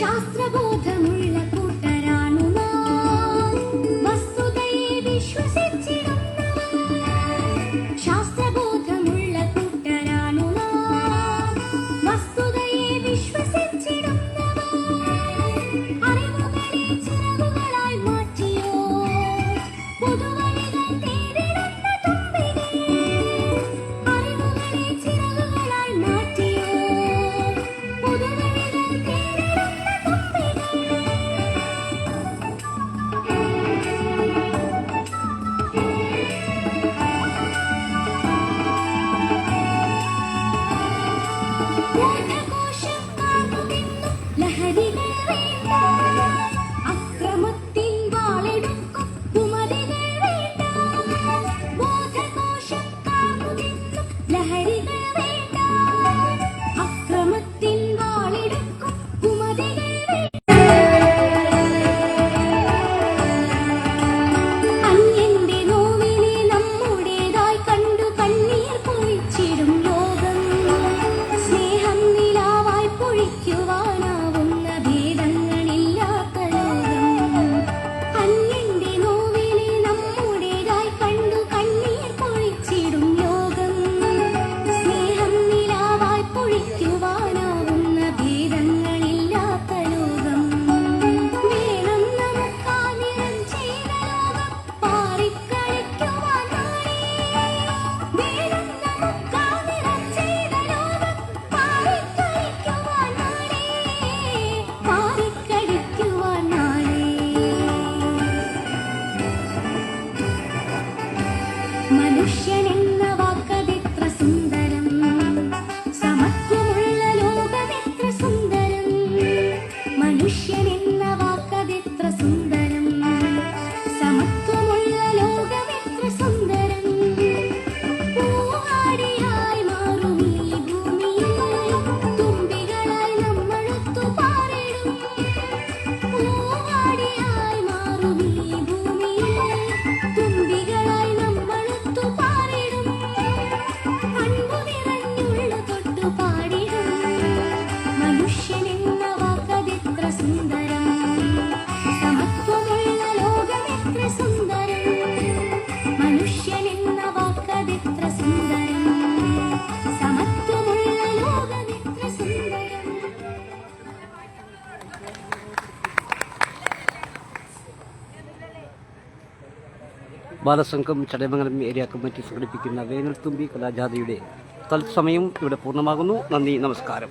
शास्त्रबोधम् 无邪的。ബാലസംഘം Chadayamangalam area committee സംഘടിപ്പിക്കുന്ന വേനൽത്തുമ്പി കലാജാഥയുടെ തത്സമയം ഇവിടെ പൂർണമാകുന്നു. നന്ദി നമസ്കാരം.